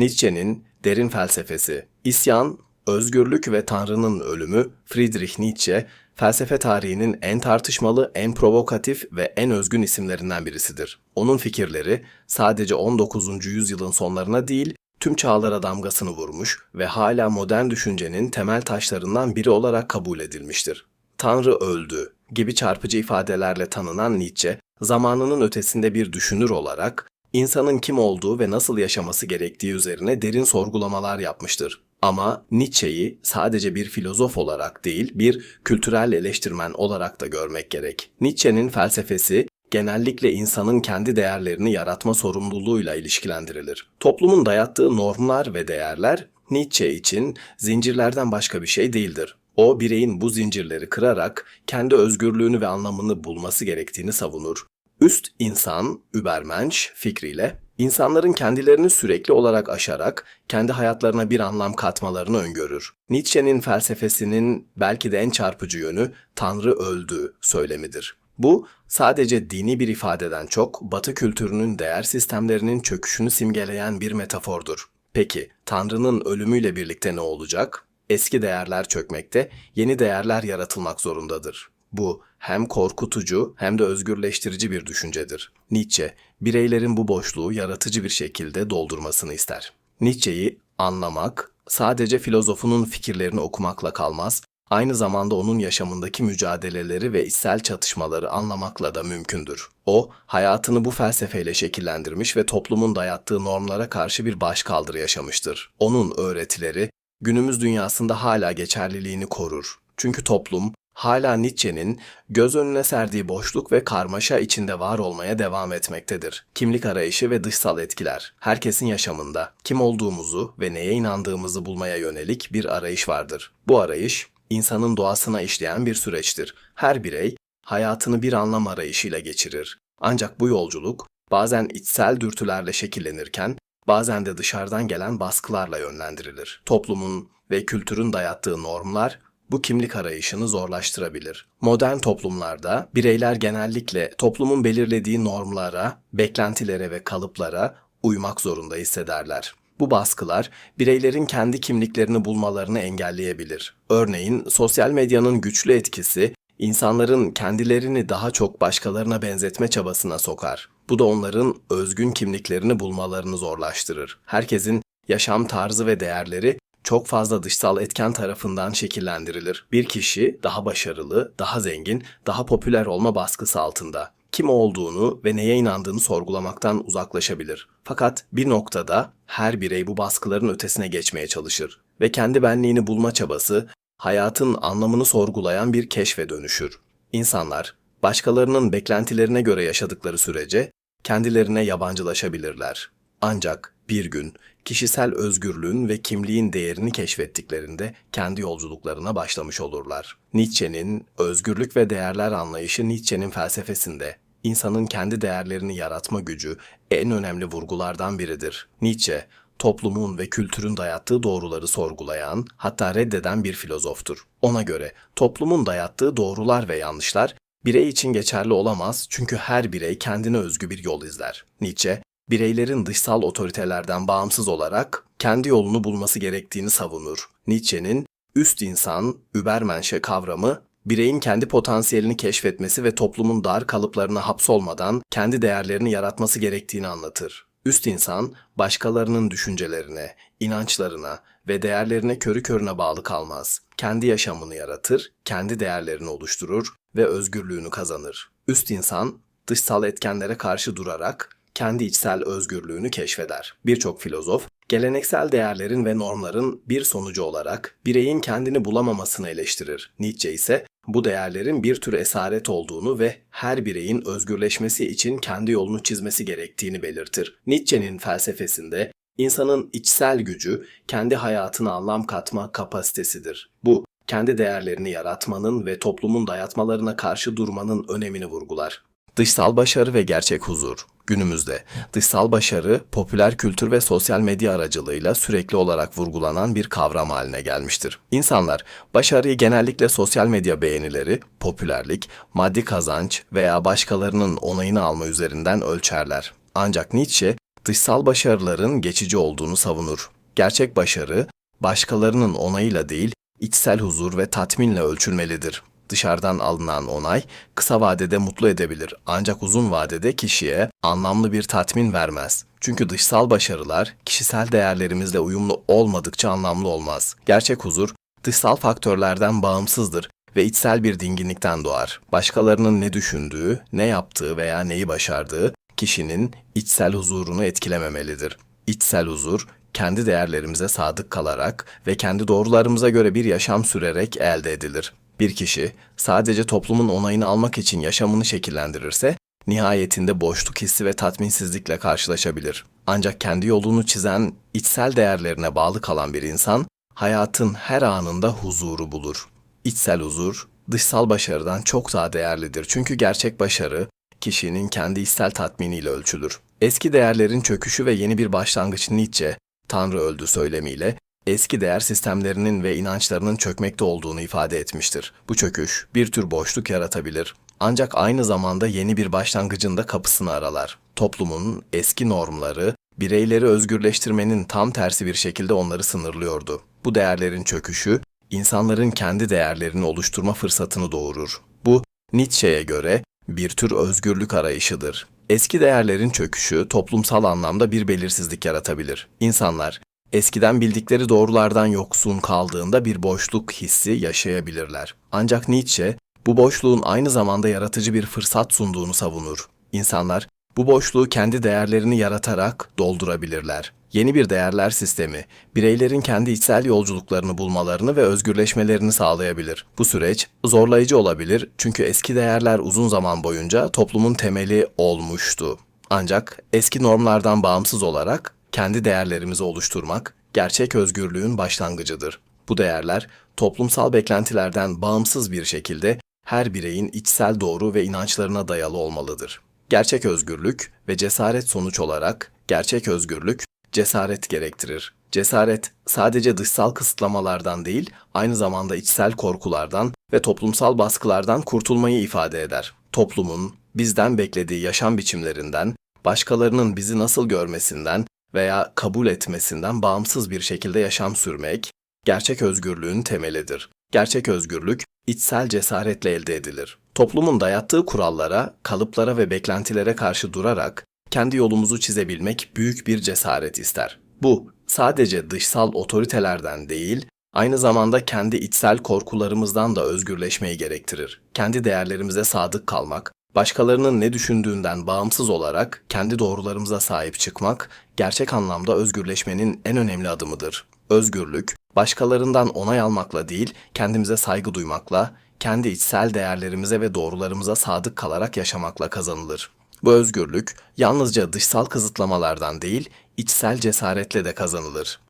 Nietzsche'nin derin felsefesi, İsyan, özgürlük ve Tanrı'nın ölümü Friedrich Nietzsche, felsefe tarihinin en tartışmalı, en provokatif ve en özgün isimlerinden birisidir. Onun fikirleri sadece 19. yüzyılın sonlarına değil, tüm çağlara damgasını vurmuş ve hala modern düşüncenin temel taşlarından biri olarak kabul edilmiştir. Tanrı öldü gibi çarpıcı ifadelerle tanınan Nietzsche, zamanının ötesinde bir düşünür olarak insanın kim olduğu ve nasıl yaşaması gerektiği üzerine derin sorgulamalar yapmıştır. Ama Nietzsche'yi sadece bir filozof olarak değil, bir kültürel eleştirmen olarak da görmek gerek. Nietzsche'nin felsefesi genellikle insanın kendi değerlerini yaratma sorumluluğuyla ilişkilendirilir. Toplumun dayattığı normlar ve değerler Nietzsche için zincirlerden başka bir şey değildir. O bireyin bu zincirleri kırarak kendi özgürlüğünü ve anlamını bulması gerektiğini savunur. Üst insan, Übermensch fikriyle insanların kendilerini sürekli olarak aşarak kendi hayatlarına bir anlam katmalarını öngörür. Nietzsche'nin felsefesinin belki de en çarpıcı yönü Tanrı öldü söylemidir. Bu sadece dini bir ifadeden çok Batı kültürünün değer sistemlerinin çöküşünü simgeleyen bir metafordur. Peki Tanrı'nın ölümüyle birlikte ne olacak? Eski değerler çökmekte, yeni değerler yaratılmak zorundadır. Bu hem korkutucu hem de özgürleştirici bir düşüncedir. Nietzsche, bireylerin bu boşluğu yaratıcı bir şekilde doldurmasını ister. Nietzsche'yi anlamak sadece filozofunun fikirlerini okumakla kalmaz, aynı zamanda onun yaşamındaki mücadeleleri ve içsel çatışmaları anlamakla da mümkündür. O, hayatını bu felsefeyle şekillendirmiş ve toplumun dayattığı normlara karşı bir başkaldırı yaşamıştır. Onun öğretileri günümüz dünyasında hala geçerliliğini korur. Çünkü toplum hala Nietzsche'nin göz önüne serdiği boşluk ve karmaşa içinde var olmaya devam etmektedir. Kimlik arayışı ve dışsal etkiler. Herkesin yaşamında kim olduğumuzu ve neye inandığımızı bulmaya yönelik bir arayış vardır. Bu arayış insanın doğasına işleyen bir süreçtir. Her birey hayatını bir anlam arayışıyla geçirir. Ancak bu yolculuk bazen içsel dürtülerle şekillenirken bazen de dışarıdan gelen baskılarla yönlendirilir. Toplumun ve kültürün dayattığı normlar bu kimlik arayışını zorlaştırabilir. Modern toplumlarda bireyler genellikle toplumun belirlediği normlara, beklentilere ve kalıplara uymak zorunda hissederler. Bu baskılar bireylerin kendi kimliklerini bulmalarını engelleyebilir. Örneğin sosyal medyanın güçlü etkisi insanların kendilerini daha çok başkalarına benzetme çabasına sokar. Bu da onların özgün kimliklerini bulmalarını zorlaştırır. Herkesin yaşam tarzı ve değerleri çok fazla dışsal etken tarafından şekillendirilir. Bir kişi daha başarılı, daha zengin, daha popüler olma baskısı altında. Kim olduğunu ve neye inandığını sorgulamaktan uzaklaşabilir. Fakat bir noktada her birey bu baskıların ötesine geçmeye çalışır ve kendi benliğini bulma çabası hayatın anlamını sorgulayan bir keşfe dönüşür. İnsanlar başkalarının beklentilerine göre yaşadıkları sürece kendilerine yabancılaşabilirler. Ancak bir gün kişisel özgürlüğün ve kimliğin değerini keşfettiklerinde kendi yolculuklarına başlamış olurlar. Nietzsche'nin özgürlük ve değerler anlayışı Nietzsche'nin felsefesinde insanın kendi değerlerini yaratma gücü en önemli vurgulardan biridir. Nietzsche, toplumun ve kültürün dayattığı doğruları sorgulayan, hatta reddeden bir filozoftur. Ona göre toplumun dayattığı doğrular ve yanlışlar birey için geçerli olamaz çünkü her birey kendine özgü bir yol izler. Nietzsche, bireylerin dışsal otoritelerden bağımsız olarak kendi yolunu bulması gerektiğini savunur. Nietzsche'nin üst insan, Übermensch'e kavramı bireyin kendi potansiyelini keşfetmesi ve toplumun dar kalıplarına hapsolmadan kendi değerlerini yaratması gerektiğini anlatır. Üst insan, başkalarının düşüncelerine, inançlarına ve değerlerine körü körüne bağlı kalmaz. Kendi yaşamını yaratır, kendi değerlerini oluşturur ve özgürlüğünü kazanır. Üst insan, dışsal etkenlere karşı durarak kendi içsel özgürlüğünü keşfeder. Birçok filozof, geleneksel değerlerin ve normların bir sonucu olarak bireyin kendini bulamamasını eleştirir. Nietzsche ise bu değerlerin bir tür esaret olduğunu ve her bireyin özgürleşmesi için kendi yolunu çizmesi gerektiğini belirtir. Nietzsche'nin felsefesinde insanın içsel gücü kendi hayatına anlam katma kapasitesidir. Bu kendi değerlerini yaratmanın ve toplumun dayatmalarına karşı durmanın önemini vurgular. Dışsal başarı ve gerçek huzur. Günümüzde dışsal başarı popüler kültür ve sosyal medya aracılığıyla sürekli olarak vurgulanan bir kavram haline gelmiştir. İnsanlar başarıyı genellikle sosyal medya beğenileri, popülerlik, maddi kazanç veya başkalarının onayını alma üzerinden ölçerler. Ancak Nietzsche dışsal başarıların geçici olduğunu savunur. Gerçek başarı, başkalarının onayıyla değil, içsel huzur ve tatminle ölçülmelidir. Dışarıdan alınan onay kısa vadede mutlu edebilir ancak uzun vadede kişiye anlamlı bir tatmin vermez. Çünkü dışsal başarılar kişisel değerlerimizle uyumlu olmadıkça anlamlı olmaz. Gerçek huzur dışsal faktörlerden bağımsızdır ve içsel bir dinginlikten doğar. Başkalarının ne düşündüğü, ne yaptığı veya neyi başardığı kişinin içsel huzurunu etkilememelidir. İçsel huzur kendi değerlerimize sadık kalarak ve kendi doğrularımıza göre bir yaşam sürerek elde edilir. Bir kişi sadece toplumun onayını almak için yaşamını şekillendirirse nihayetinde boşluk hissi ve tatminsizlikle karşılaşabilir. Ancak kendi yolunu çizen içsel değerlerine bağlı kalan bir insan hayatın her anında huzuru bulur. İçsel huzur dışsal başarıdan çok daha değerlidir. Çünkü gerçek başarı kişinin kendi içsel tatminiyle ölçülür. Eski değerlerin çöküşü ve yeni bir başlangıç Nietzsche, Tanrı öldü söylemiyle eski değer sistemlerinin ve inançlarının çökmekte olduğunu ifade etmiştir. Bu çöküş bir tür boşluk yaratabilir. Ancak aynı zamanda yeni bir başlangıcın da kapısını aralar. Toplumun eski normları, bireyleri özgürleştirmenin tam tersi bir şekilde onları sınırlıyordu. Bu değerlerin çöküşü, insanların kendi değerlerini oluşturma fırsatını doğurur. Bu, Nietzsche'ye göre bir tür özgürlük arayışıdır. Eski değerlerin çöküşü toplumsal anlamda bir belirsizlik yaratabilir. İnsanlar eskiden bildikleri doğrulardan yoksun kaldığında bir boşluk hissi yaşayabilirler. Ancak Nietzsche bu boşluğun aynı zamanda yaratıcı bir fırsat sunduğunu savunur. İnsanlar bu boşluğu kendi değerlerini yaratarak doldurabilirler. Yeni bir değerler sistemi, bireylerin kendi içsel yolculuklarını bulmalarını ve özgürleşmelerini sağlayabilir. Bu süreç zorlayıcı olabilir çünkü eski değerler uzun zaman boyunca toplumun temeli olmuştu. Ancak eski normlardan bağımsız olarak kendi değerlerimizi oluşturmak gerçek özgürlüğün başlangıcıdır. Bu değerler toplumsal beklentilerden bağımsız bir şekilde her bireyin içsel doğru ve inançlarına dayalı olmalıdır. Gerçek özgürlük ve cesaret sonuç olarak gerçek özgürlük cesaret gerektirir. Cesaret sadece dışsal kısıtlamalardan değil, aynı zamanda içsel korkulardan ve toplumsal baskılardan kurtulmayı ifade eder. Toplumun bizden beklediği yaşam biçimlerinden, başkalarının bizi nasıl görmesinden veya kabul etmesinden bağımsız bir şekilde yaşam sürmek, gerçek özgürlüğün temelidir. Gerçek özgürlük içsel cesaretle elde edilir. Toplumun dayattığı kurallara, kalıplara ve beklentilere karşı durarak kendi yolumuzu çizebilmek büyük bir cesaret ister. Bu sadece dışsal otoritelerden değil, aynı zamanda kendi içsel korkularımızdan da özgürleşmeyi gerektirir. Kendi değerlerimize sadık kalmak, başkalarının ne düşündüğünden bağımsız olarak kendi doğrularımıza sahip çıkmak, gerçek anlamda özgürleşmenin en önemli adımıdır. Özgürlük, başkalarından onay almakla değil, kendimize saygı duymakla, kendi içsel değerlerimize ve doğrularımıza sadık kalarak yaşamakla kazanılır. Bu özgürlük yalnızca dışsal kısıtlamalardan değil, içsel cesaretle de kazanılır.